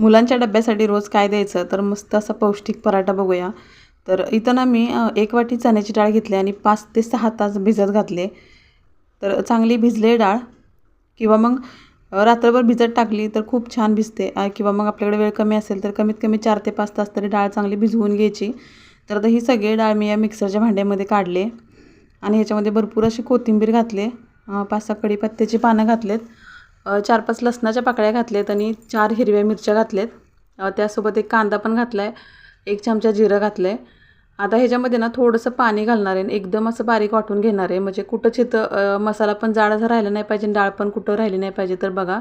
मुलांच्या डब्यासाठी रोज काय द्यायचं? तर मस्त असा पौष्टिक पराठा बघूया. तर इथं ना मी एक वाटी चण्याची डाळ घेतली आणि पाच ते सहा तास भिजत घातले. तर चांगली भिजले डाळ किंवा मग रात्रभर भिजत टाकली तर खूप छान भिजते. किंवा मग आपल्याकडे वेळ कमी असेल तर कमीत कमी चार ते पाच तास तरी डाळ चांगली भिजवून घ्यायची. तर आता ही सगळी डाळ मी या मिक्सरच्या भांड्यामध्ये काढले आणि ह्याच्यामध्ये भरपूर अशी कोथिंबीर घातले. पाच सहा कढीपत्त्याची पानं घातलेत. चार पाच लसणाच्या पाकळ्या घातल्यात आणि चार हिरव्या मिरच्या घातल्यात. त्यासोबत एक कांदा पण घातला आहे एक चमचा जिरं घातलं आहे आता ह्याच्यामध्ये ना थोडंसं पाणी घालणार आहे आणि एकदम असं बारीक वाटून घेणार आहे. म्हणजे कुठं चितं मसाला पण जाड असा राहिला नाही पाहिजे आणि डाळ पण कुठं राहिली नाही पाहिजे. तर बघा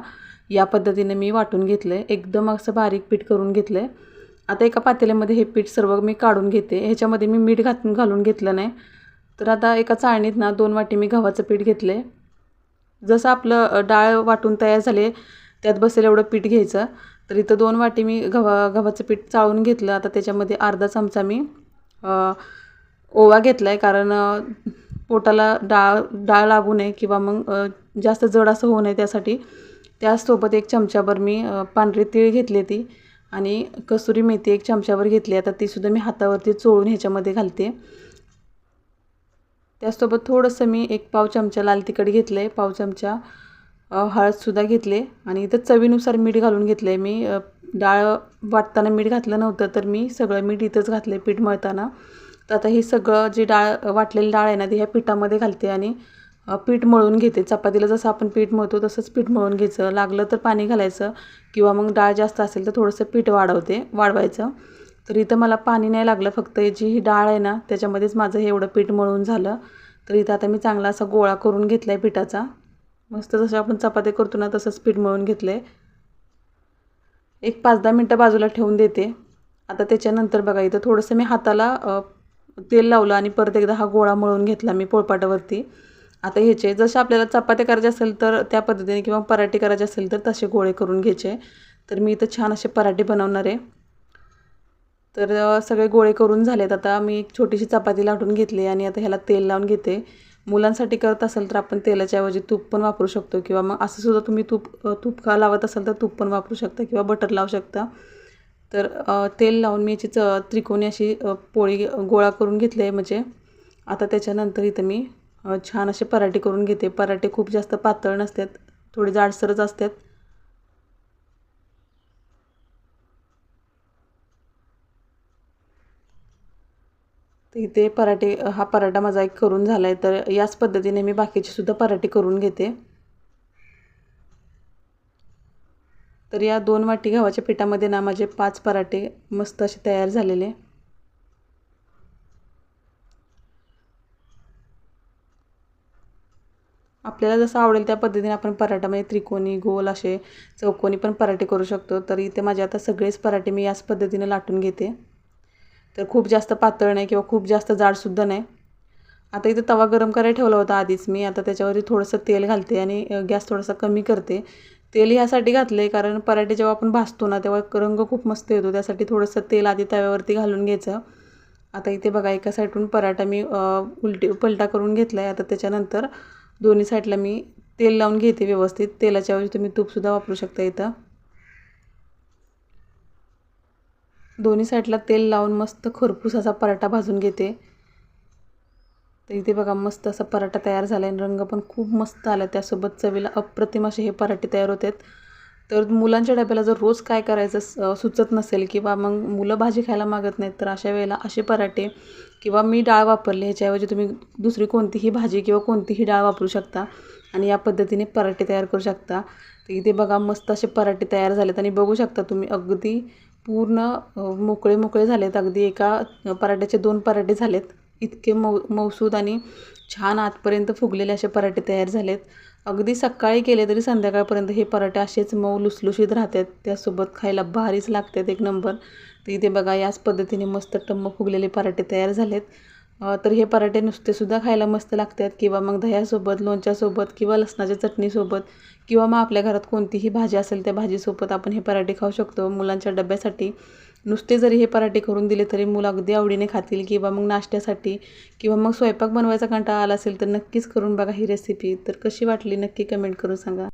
या पद्धतीने मी वाटून घेतलं आहे एकदम असं बारीक पीठ करून घेतलं आहे आता एका पातेल्यामध्ये हे पीठ सर्व मी काढून घेते. ह्याच्यामध्ये मी मीठ घातून घालून घेतलं नाही. तर आता एका चाळणीत ना दोन वाटी मी गव्हाचं पीठ घेतलं आहे जसं आपलं डाळ वाटून तयार झाले त्यात बसेल एवढं पीठ घ्यायचं. तर इथं दोन वाटी मी गव्हा गव्हाचं पीठ चाळून घेतलं. आता त्याच्यामध्ये अर्धा चमचा मी ओवा घेतला आहे कारण पोटाला डाळ डाळ लागू नये किंवा मग जास्त जड असं होऊ नये त्यासाठी. त्याचसोबत एक चमचाभर मी पांढरी तीळ घेतली ती आणि कसुरी मेथी एक चमचाभर घेतली. आता तीसुद्धा मी हातावरती चोळून ह्याच्यामध्ये घालते. त्याचसोबत थोडंसं मी एक पाव चमचा लाल तिखट घेतलं आहे पाव चमचा हळदसुद्धा घेतले आणि इथं चवीनुसार मीठ घालून घेतलं आहे मी डाळ वाटताना मीठ घातलं नव्हतं तर मी सगळं मीठ इथंच घातलं आहे पीठ मळताना. तर आता हे सगळं जी डाळ वाटलेली डाळ आहे ना ती ह्या पिठामध्ये घालते आणि पीठ मळून घेते. चपातीला जसं आपण पीठ मळतो तसंच पीठ मळून घ्यायचं. लागलं तर पाणी घालायचं किंवा मग डाळ जास्त असेल तर थोडंसं पीठ वाढवते वाढवायचं. तर इथं मला पाणी नाही लागलं फक्त जी ही डाळ आहे ना त्याच्यामध्येच माझं हे एवढं पीठ मळून झालं. तर इथं आता मी चांगला असा गोळा करून घेतला आहे पिठाचा. मस्त जसं आपण चपाती करतो ना तसंच पीठ मळून घेतलं आहे एक पाच दहा मिनटं बाजूला ठेवून देते. आता त्याच्यानंतर बघा इथं थोडंसं मी हाताला तेल लावलं आणि परत एकदा हा गोळा मळून घेतला मी पोळपाटावरती. आता ह्याचे जसे आपल्याला चपात्या करायच्या असेल तर त्या पद्धतीने किंवा पराठे करायचे असेल तर तसे गोळे करून घ्यायचे. तर मी इथं छान असे पराठे बनवणार आहे. तर सगळे गोळे करून झालेत. आता मी एक छोटीशी चपाती लाटून घेतली आणि आता ह्याला तेल लावून घेते. मुलांसाठी करत असेल तर आपण तेलाच्या ऐवजी तूप पण वापरू शकतो किंवा मग असं सुद्धा तुम्ही तूप तूप का लावत असाल तर तूप पण वापरू शकता किंवा बटर लावू शकता. तर तेल लावून मी याची च त्रिकोणी अशी पोळी गोळा करून घेतली आहे म्हणजे. आता त्याच्यानंतर इथं मी छान असे पराठे करून घेते. पराठे खूप जास्त पातळ नसतात थोडे जाडसरच असतात. तर इथे पराठे हा पराठा माझा एक करून झाला आहे तर याच पद्धतीने मी बाकीचे सुद्धा पराठे करून घेते. तर या दोन वाटी गव्हाच्या पिठामध्ये ना माझे पाच पराठे मस्त असे तयार झालेले. आपल्याला जसं आवडेल त्या पद्धतीने आपण पराठामध्ये म्हणजे त्रिकोणी गोल असे चौकोनी पण पराठे करू शकतो. तर इथे माझे आता सगळेच पराठे मी याच पद्धतीने लाटून घेते. तर खूप जास्त पातळ नाही किंवा खूप जास्त जाडसुद्धा नाही. आता इथं तवा गरम करायला ठेवला होता आधीच मी. आता त्याच्यावरती थोडंसं तेल घालते आणि गॅस थोडासा कमी करते. तेल ह्यासाठी घातलं आहे कारण पराठे जेव्हा आपण भाजतो ना तेव्हा रंग खूप मस्त येतो. त्यासाठी थोडंसं तेल आधी तव्यावरती घालून घ्यायचं. आता इथे बघा एका साईडून पराठा मी उलटी पलटा करून घेतला आहे आता त्याच्यानंतर दोन्ही साईडला मी तेल लावून घेते व्यवस्थित. तेलाच्याऐवजी तुम्ही तूपसुद्धा वापरू शकता इथं. दोन्ही साईडला तेल लावून मस्त खरपूस असा पराठा भाजून घेते. तर इथे बघा मस्त असा पराठा तयार झाला आहे रंग पण खूप मस्त आला त्यासोबत चवीला अप्रतिम असे हे पराठे तयार होतात. तर मुलांच्या डब्याला जर रोज काय करायचं सुचत नसेल किंवा मग मुलं भाजी खायला मागत नाहीत तर अशा वेळेला असे पराठे किंवा मी डाळ वापरली ह्याच्याऐवजी तुम्ही दुसरी कोणतीही भाजी किंवा कोणतीही डाळ वापरू शकता आणि या पद्धतीने पराठे तयार करू शकता. तर इथे बघा मस्त असे पराठे तयार झालेत. आणि बघू शकता तुम्ही अगदी पूर्ण मोकळे मोकळे झालेत. अगदी एका पराठ्याचे दोन पराठे झालेत. इतके मऊ मऊसूद आणि छान आतपर्यंत फुगलेले असे पराठे तयार झालेत. अगदी सकाळी केले तरी संध्याकाळपर्यंत हे पराठे असेच मऊ लुसलुशीत राहतात. त्यासोबत खायला भारीच लागतात एक नंबर. तर इथे बघा याच पद्धतीने मस्त टम्म फुगलेले पराठे तयार झालेत. तर हे पराठे नुसतेसुद्धा खायला मस्त लागतात. किंवा मग दह्यासोबत लोणच्यासोबत किंवा लसणाच्या चटणीसोबत किंवा मग आपल्या घरात कोणतीही भाजी असेल त्या भाजीसोबत आपण हे पराठे खाऊ शकतो. मुलांच्या डब्यासाठी नुसते जरी हे पराठे करून दिले तरी मुलं अगदी आवडीने खातील. किंवा मग नाश्त्यासाठी किंवा मग स्वयंपाक बनवायचा कंटाळा आला असेल तर नक्कीच करून बघा ही रेसिपी तर कशी वाटली? नक्की कमेंट करून सांगा.